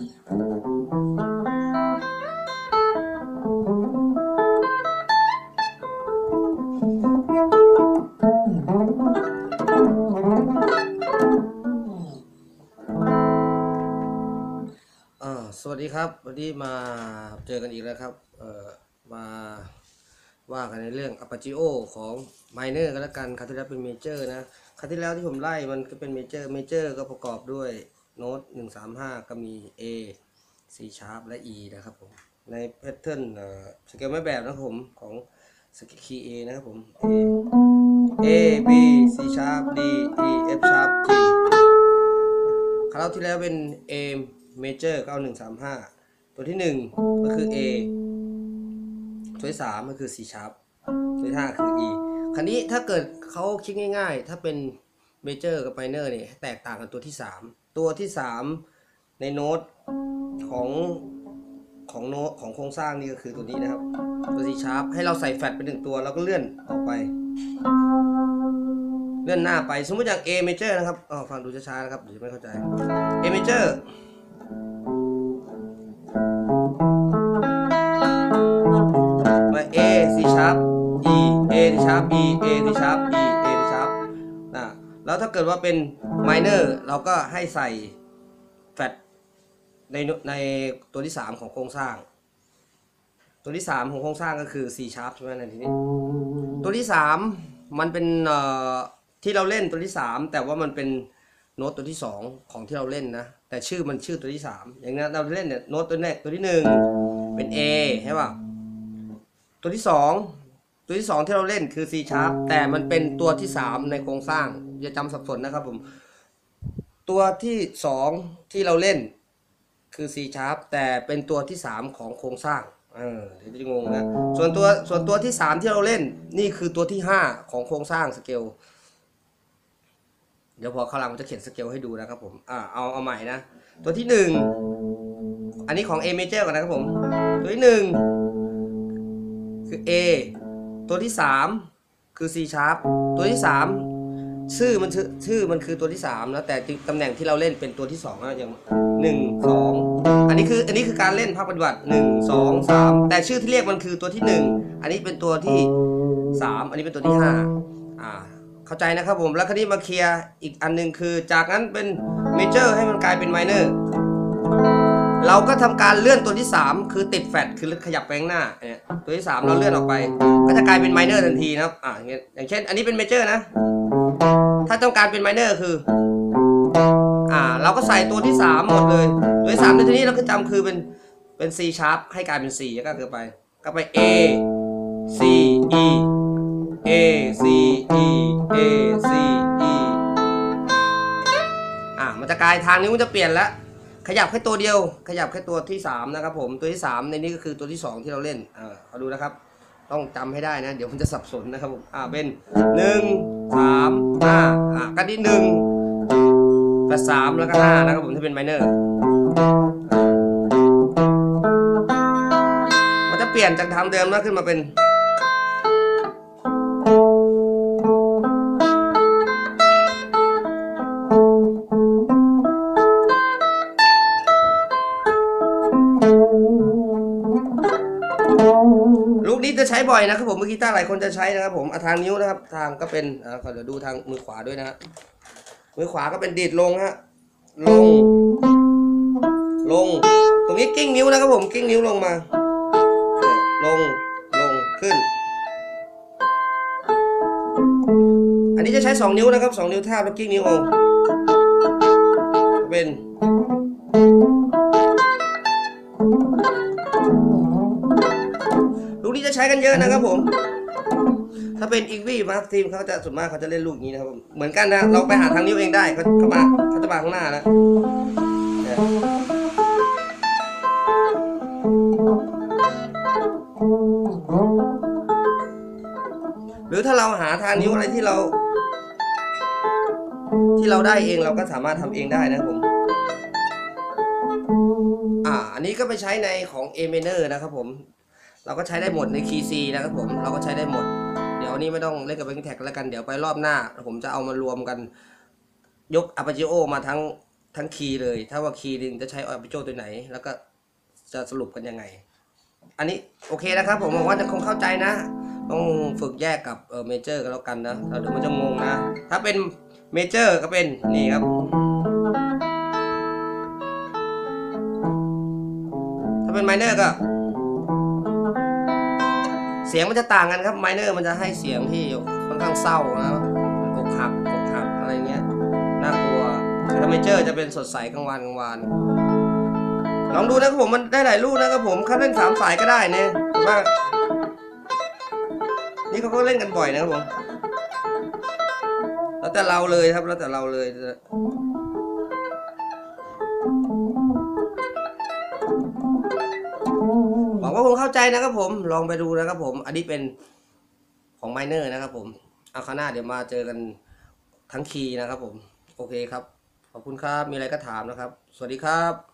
อ่าสวัสดีครับ วันนี้มาเจอกันอีกแล้วครับ เอ่อ มาว่ากันในเรื่อง Apache ของ Minor กันแล้วกันคราวที่แล้วเป็น Major นะคราวที่แล้วที่ผมไล่มันก็เป็น Major Major ก็ประกอบด้วย โน้ต135 ก็มี A C Sharp และ E นะครับผม ในแพทเทิร์นเอ่อสเกลไม่แบบนะครับผม ของสเกลคีย์ A นะครับผม A B C Sharp D E F Sharp G คราวที่แล้วเป็น A major 9135 ตัวที่ 1 ก็คือ A ตัวที่3ก็คือ C sharp ตัวที่5คือ E คราวนี้ถ้าเกิดเขาคิดง่าย ๆ ถ้าเป็น major กับ minor เนี่ยแตกต่างกันตัวที่ 3 ตัวที่ 3 ในโน้ตของของโน้ตของโครงสร้างนี่ก็คือตัวนี้นะครับ ตัว C sharp ให้เราใส่แฟลตเป็นหนึ่งตัวแล้วก็เลื่อนออกไป เลื่อนหน้าไป สมมติอย่าง A major นะครับอ๋อฟังดูช้าๆนะครับเดี๋ยวไม่เข้าใจ A major มา A C sharp E A C sharp E A C sharp E แล้วถ้าเกิดว่าเป็น minor เราก็ให้ใส่แฟลตในในตัวที่ 3 ของโครงสร้าง ตัวที่ 3 ของโครงสร้างก็คือ C sharp ใช่ไหมในทีนี้ ตัวที่ 3 มันเป็นเอ่อที่เราเล่นตัวที่ 3 แต่ว่ามันเป็นโน้ตตัวที่ 2 ของที่เราเล่นนะ แต่ชื่อมันชื่อตัวที่ 3 อย่างนั้นเราเล่นเนี่ยโน้ตตัวแรกตัวที่ 1 เป็น A ใช่ป่ะตัวที่ 2 ตัวที่ 2 ที่เราเล่นคือ C sharp แต่มันเป็นตัวที่ 3 ในโครงสร้าง อย่าจำสับสนนะครับผม ตัวที่ 2 ที่เราเล่นคือ C sharp แต่เป็นตัวที่ 3 ของโครงสร้างเออเดี๋ยวจะงงนะส่วนตัวส่วนตัวที่ 3 ที่เราเล่นนี่คือตัวที่ 5 ของโครงสร้างสเกลเดี๋ยวพอข้างหลังผมจะเขียนสเกลให้ดูนะครับผมอ่าเอาเอาใหม่นะ ตัวที่ 1 อันนี้ของ A major ก่อนนะครับผม ตัวที่ 1 คือ A ตัวที่ 3 คือ C sharp ตัวที่ 3 ชื่อมันชื่อชื่อมันคือตัวที่ 3 แล้วแต่ตำแหน่งที่เราเล่นเป็นตัวที่2นะอย่าง1 2อันนี้คืออันนี้คือการเล่นภาคปฏิบัติ1 2 3แต่ชื่อที่เรียกมันคือตัวที่ 1 อันนี้เป็นตัวที่ 3 อันนี้เป็นตัวที่5อ่าเข้าใจนะครับผมแล้วคราวนี้มาเคลียร์อีกอันหนึงคือ จากนั้นเป็นเมเจอร์ให้มันกลายเป็นไมเนอร์ เราก็ทำการเลื่อนตัวที่ 3 คือติดแฟลตคือขยับไปข้างหน้าเนี่ยตัวที่ 3 เราเลื่อนออกไป ก็จะกลายเป็นไมเนอร์ทันทีนะครับอ่าอย่างเช่น อันนี้เป็นเมเจอร์นะ ถ้าต้องการเป็นไมเนอร์คืออ่าเราก็ใส่ตัวที่ 3 หมดเลยตัวที่3ในที่นี้เราก็จำคือเป็นเป็น C sharp ให้กลายเป็น C แล้วก็คือไป ก็ไป A C E A C E A C E อ่ามันจะกลายทางนี้มันจะเปลี่ยนแล้ว ขยับแค่ตัวเดียว ขยับแค่ตัวที่3นะครับผมตัวที่3ในนี้ก็คือตัวที่ 2 ที่เราเล่นอ่าเอาดูนะครับ ต้องจำให้ได้นะ เดี๋ยวมันจะสับสนนะครับผมอ่าเป็น 1 3 5อ่ากันที่1กับ3แล้วก็5นะครับผมถ้าเป็นไมเนอร์มันจะเปลี่ยนจากทาเดิมนะขึ้นมาเป็น นี้จะใช้บ่อยนะครับผมเมื่อกี้ต้าหลายคนจะใช้นะครับ ผมทางนิ้วนะครับ ทางก็เป็นอ่าเดี๋ยวดูทางมือขวาด้วยนะฮะมือขวาก็เป็นดีดลงฮะลง ลง ตรงนี้กิ้งนิ้วนะครับผมกิ้งนิ้วลงมา ลงลงขึ้น อันนี้จะใช้สองนิ้วนะครับสองนิ้วทาบแล้วกิ้งนิ้วลงเป็น นี้จะใช้กันเยอะนะครับผม ถ้าเป็นอีกวีมาทีมเขาจะส่วนมากเขาจะเล่นลูกนี้นะครับผมเหมือนกันนะเราไปหาทางนิ้วเองได้เขาเขามาเขาจะมาข้างหน้านี่ยหรือถ้าเราหาทางนิ้วอะไรที่เรา ที่เราได้เองเราก็สามารถทำเองได้นะครับผมอ่าอันนี้ก็ไปใช้ในของ A minor นะครับผม เราก็ใช้ได้หมดใน Key C นะครับผมเราก็ใช้ได้หมด เดี๋ยวนี้ไม่ต้องเล่นกับ Backing Tag แล้วกันเดี๋ยวไปรอบหน้า ผมจะเอามารวมกัน ยก Arpeggio มาทั้งทั้งคีย์เลย ถ้าว่าคีย์หนึ่งจะใช้อาร์เปโจตัวไหน แล้วก็จะสรุปกันยังไง อันนี้โอเคนะครับ ผมหวังว่าจะคงเข้าใจนะต้องฝึกแยกกับเออเมเจอร์กันแล้วกันนะเราเดี๋ยวมันจะงงนะ ถ้าเป็นเมเจอร์ก็เป็นนี่ครับ ถ้าเป็นไมเนอร์ก็ เสียงมันจะต่างกันครับไมเนอร์มันจะให้เสียงที่ค่อนข้างเศร้านะอกหักอกหักอะไรเงี้ยน่ากลัวแต่ถ้าเมเจอร์จะเป็นสดใสกลางวันกลางวันลองดูนะครับผมมันได้หลายรูปนะครับผมคัดเล่นสามสายก็ได้เนี่ยแต่ว่านี่เขาก็เล่นกันบ่อยนะครับผมแล้วแต่เราเลยครับแล้วแต่เราเลย ใจนะครับผมลองไปดูนะครับผม อันนี้เป็นของไมเนอร์นะครับผมเอาข้างหน้าเดี๋ยวมาเจอกันทั้งคีย์นะครับผม โอเคครับ ขอบคุณครับ มีอะไรก็ถามนะครับ สวัสดีครับ